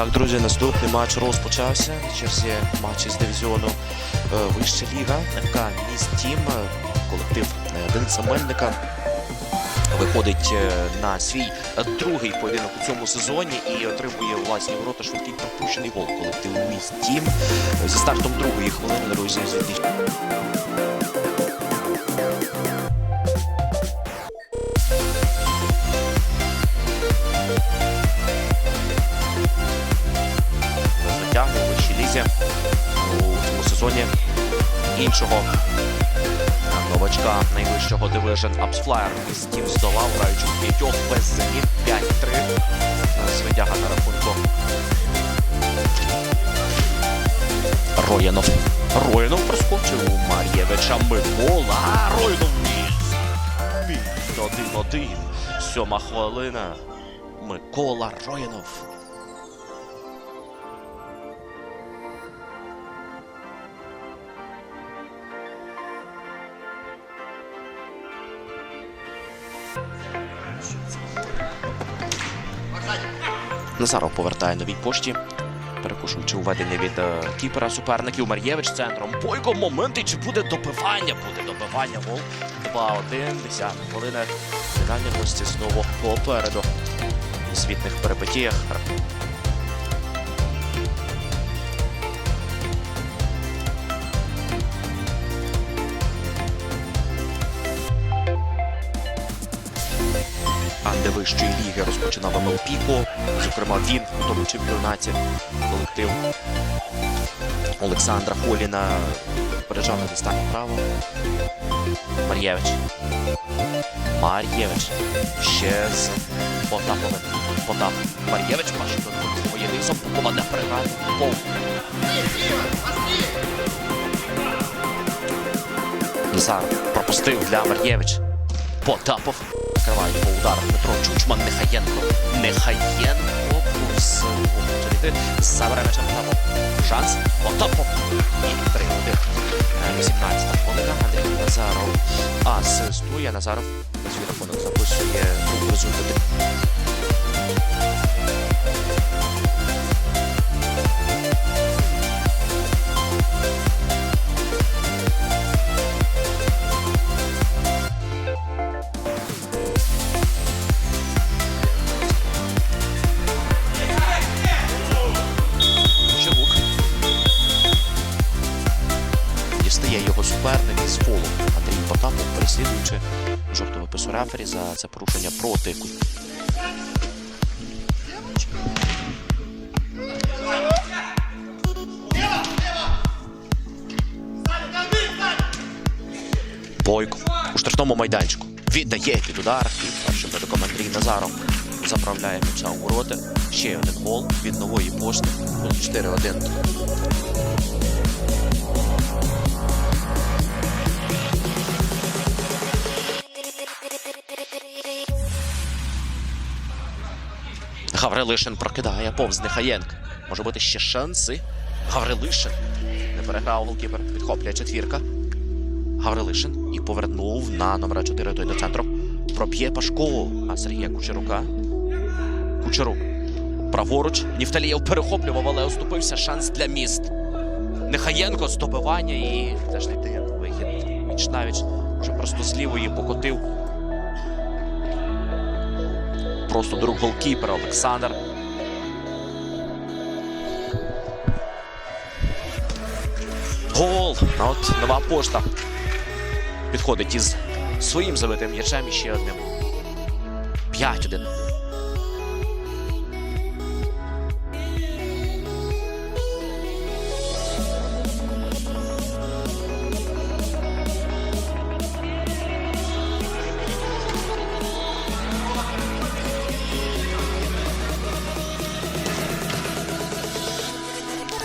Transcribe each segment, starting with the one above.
Так, друзі, наступний матч розпочався. На черзі матч із дивізіону е, Вища Ліга. ФК Міст Тім, колектив е, Дениса Мельника. Виходить е, на свій другий поєдинок у цьому сезоні і отримує власні ворота швидкий пропущений гол колективу Міст Тім. Зі стартом другої хвилини, друзі, звідти сезоні іншого новачка найвищого дивижн Апсфлаєр із тім здолав, граючи у п'ятьох без замін 5-3. Свидяга на рахунку. Роянов. Роянов проскочив у Мар'євича Микола. Роянов. Міс. Один-один. Сьома хвилина. Микола Роянов. Назаров повертає новій пошті. Перекушуючи уведення від е, кіпера суперників Мар'євич центром. Бойко момент і чи буде добивання? Буде добивання. Гол 2-1. 10 хвилина. Фінальні гості знову попереду. У світних перипетіях. Анде вищої ліги розпочинав МЛ Піко. Зокрема, він у тому чемпіонаті колектив Олександра Холіна переджав на дистанту право. Мар'євич. Мар'євич. Ще з Потаповим. Потап. Мар'євич тут своє лісом. Попаде переграв. Назар пропустив для Мар'євич. Потапов. Накриває його удар Дмитро Чучман. Нехаєнко. Нехаєнко. Курс Чоліти. Забере мечем Потапов. Шанс. Потапов. І 3-1. 18 хвилина. Андрій Назаров асистує. Назаров на свій рахунок записує результати. Дістає його суперник із фолу. Андрій Потапов, переслідуючи жовтого пису рефері за це порушення проти. Бойко у штрафному майданчику. Віддає під удар. І першим медиком Андрій Назаров заправляє м'яча у ворота. Ще один гол від нової пошти. Гол 4-1. Гаврилишин прокидає повз Нехаєнка. Може бути ще шанси. Гаврилишин. Не переграв голкіпер. Підхоплює четвірка. Гаврилишин і повернув на номера 4 той до центру. Проб'є Пашко. А Сергія Кучерука. Кучерук. Праворуч. Нівталієв перехоплював, але оступився шанс для міст. Нехаєнко здобивання і теж не йде вихід. Вічнавіч вже просто з лівої покотив. Просто друг голкіпера Олександр. Гол! От нова пошта. Підходить із своїм забитим м'ячем і ще одним. 5-1.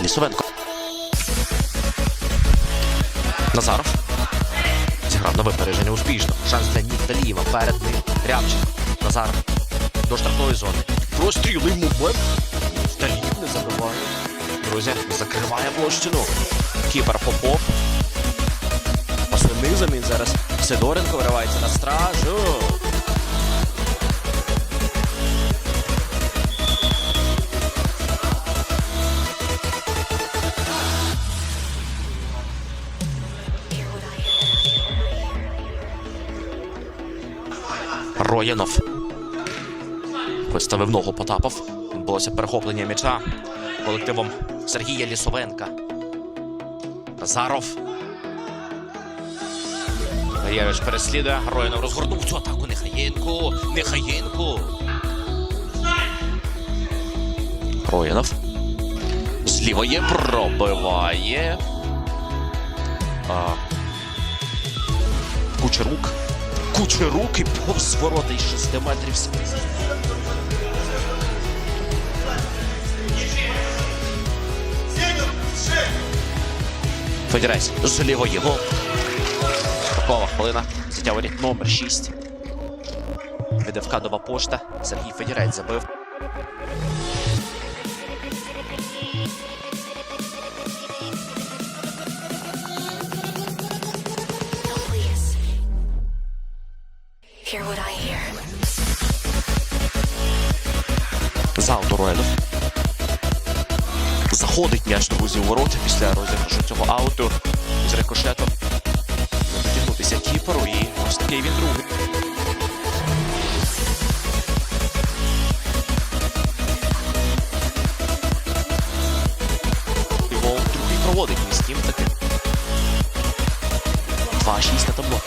Лісовенко. Назаров. Зіграв на випередження успішно. Шанс для Нігталієва. Перед ним Рябчин. Назаров. До штрафної зони. Простріли момент. Таліїв не забиває. Друзі, закриває площину. Кіпер Попов. Пасли низом він зараз. Сидоренко виривається на стражу. Роянов. Виставив ногу Потапов. Відбулося перехоплення м'яча колективом Сергія Лісовенка. Назаров. Гаєвич переслідує. Роянов розгорнув цю атаку. Нехаєнко. Нехаєнко. Роянов. З пробиває. А, Кучерук. Кучерук і повз ворота із 6 метрів. Федірець з лівої гол. Такова хвилина. Воріт номер 6. Від ФК Нова Пошта. Сергій Федірець забив. Заходить м'яч друзі у ворота після розіграшу цього ауту з рикошетом. Дотягнутися кіперу і ось такий він другий. Гол другий проводить міським таким. 2-6 на табло.